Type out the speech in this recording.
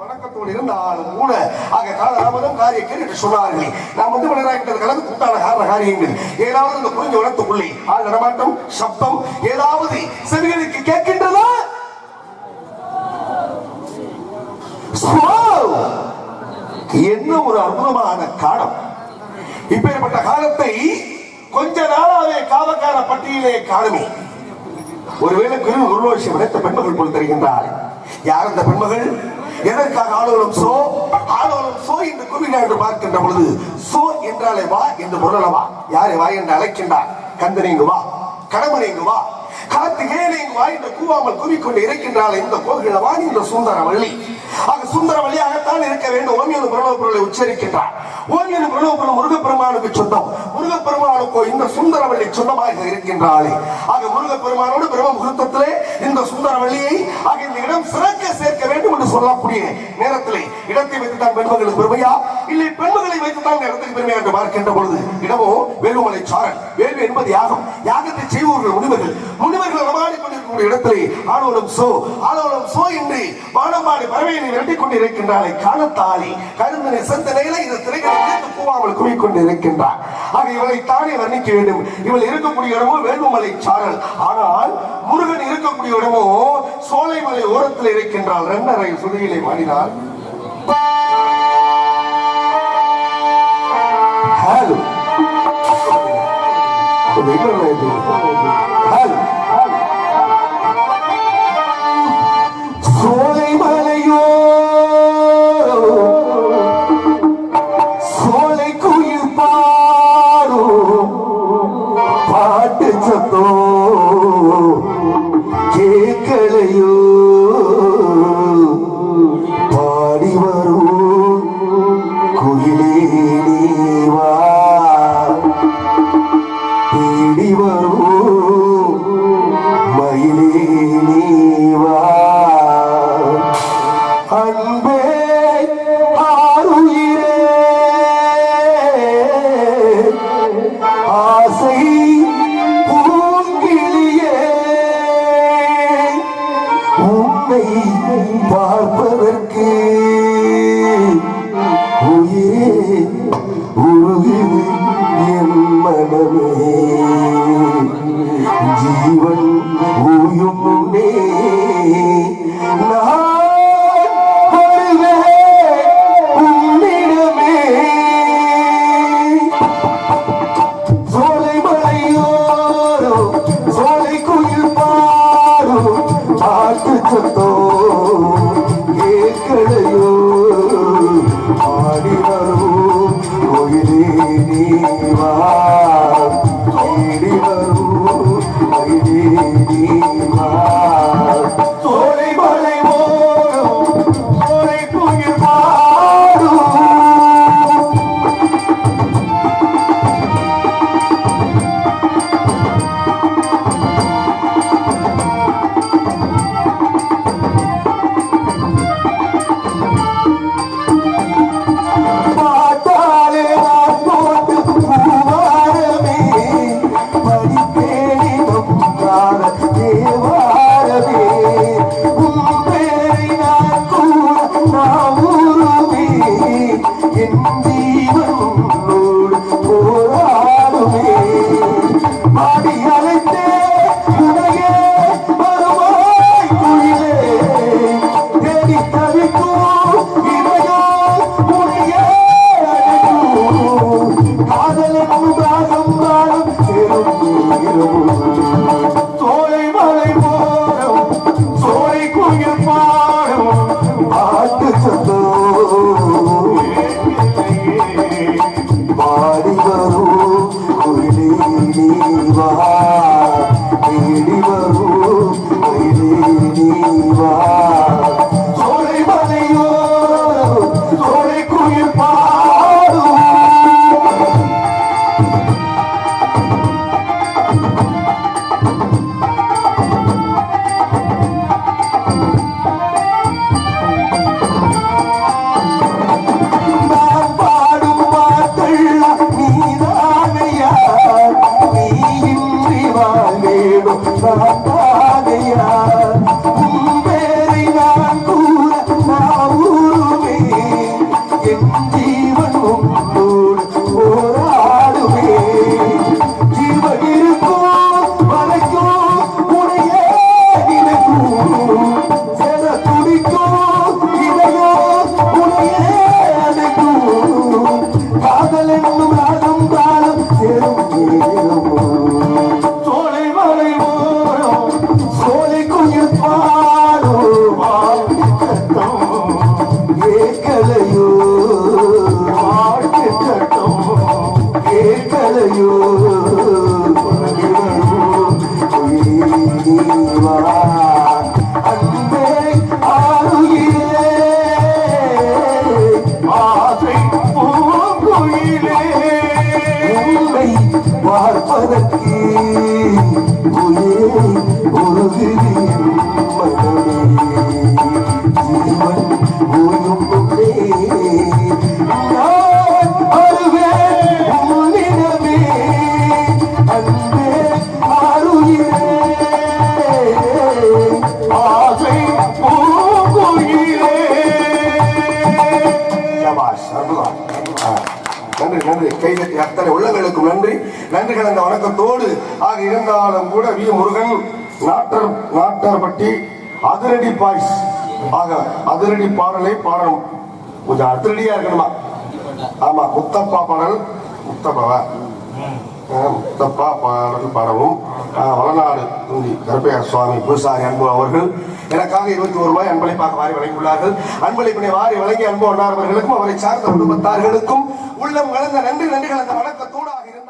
வணக்கத்தோடு இருந்தாலும் கூட ஆக காலதாமதம் காரியங்கள் என்று சொன்னார்கள் நாம் வந்து விளையாட்டு கலந்து கூட்டான காரண காரியங்கள். ஏதாவது இந்த குறிஞ்ச வனத்துக்குள்ளே ஆள் நடமாட்டம் சப்தம் ஏதாவது செவிகளுக்கு கேட்கின்றதா? என்ன ஒரு அற்புதமான காலம். இப்பேற்பட்ட காலத்தை கொஞ்ச நாளாவே காவக்கார பட்டியலே காணுமே. ஒருவேளை குரு குருவோஷம் விளைத்த பெண்மகள் போல் தெரிகின்றார் யார் அந்த பெண்மகள்? எதற்காக ஆளுகளும் சோ ஆளுகளும் சோ என்று கூறினார் என்று பார்க்கின்ற பொழுது சோ என்றாலே வா என்று பொருளவா யாரை வா என்று அழைக்கின்றார். கந்தனை வா கடவுளை வா காத்து இங்கு வா என்று கூவாமல் கூறிக்கொண்டு இருக்கின்றாள். இந்த கோகிழவான் இந்த சுந்தரவள்ளி. ஆக சுந்தரவள்ளியாகத்தான் இருக்க வேண்டும். ஓம் எனும் பிரணவ பொருளை உச்சரிக்கின்றார். ஓம் எனும் பிரணவ பொருள் முருகப்பெருமானுக்கு சொந்தம். முருகப்பெருமானுக்கோ இந்த சுந்தரவள்ளி சொந்தமாக இருக்கின்றாளே. ஆக முருகப்பெருமானோடு பிரம்ம முகூர்த்தத்திலே இந்த சுந்தரவள்ளியை ஆக இந்த இடம் சிறக்க சேர்க்க வேண்டும் என்று சொல்லக்கூடிய நேரத்திலே இடத்தை வைத்துத்தான் பெண்மகளுக்கு பெருமையா? இல்லை பெண்மகளை வைத்துத்தான் இந்த இடத்துக்கு பெருமையா என்று பார்க்கின்ற பொழுது இடமோ வேலுமலை சாரன் வேள்வி என்பது யாகம். யாகத்தை செய்பவர்கள் முனிவர்கள். முனிவர்கள் இருக்கக்கூடிய இடத்திலே ஆணவலம் சோ ஆணவலம் சோ இன்றி வானமாடி பறவையினை விரட்டிக் கொண்டு இருக்கின்றாளை கருந்தனை செந்தனையில இந்த திரைகளை கேட்டு குவிக்கொண்டு இருக்கின்றார் ஆக இவளை தானே வர்ணிக்க வேண்டும். இவள் இருக்கக்கூடிய இடமோ வேலுமலை சாரல். ஆனால் முருகன் இருக்கக்கூடிய இடமோ சோலைமலை ஓரத்தில் இருக்கின்றாள். ரெண்டரை சுதியிலே மாறினாள் ஹலோ கேட்கலையோ பாடி வரும் குயிலே நீ தேடி வரும் மயிலே நீ அன்பே ஆசை உன்னை பார்ப்பதற்கு உயிரே உருகுது என் மனமே. ஜீவன் ஊயும் முன்னே நான் வருவேன் உன்னிடமே. you. கேட்கலையோ அன்பே ஆளுயிரே ஆசை பூங்குயிலே உன்னை பார்ப்பதற்கு உயிரை உருகுகிறேன் நன்றி. நன்றி கைதட்டி அத்தனை உள்ளங்களுக்கும் நன்றி. நன்றி கலந்த வணக்கத்தோடு ஆக இருந்தாலும் கூட வி. முருகன் நாட்டர் நாட்டர்பட்டி அதிரடி பாய்ஸ். ஆக அதிரடி பாடலை பாடணும். கொஞ்சம் அதிரடியா இருக்கணுமா? ஆமா முத்தப்பா பாடல் முத்தப்பாவா முத்தப்பா பாடல் பாடவும். வளநாடு துந்தி கருப்பையார் சுவாமி பூசாரி அன்பு அவர்கள். எனக்காக இருபத்தி ஒரு ரூபாய் அன்பளிப்பாக வாரி வழங்கியுள்ளார்கள். அன்பளிப்பினை வாரி வழங்கி அன்பு அன்னார் அவர்களுக்கும் அவரை சார்ந்த குடும்பத்தார்களுக்கும் உள்ளம் கலந்த நன்றி நன்றி கலந்த வணக்கத்தோடாக இருந்து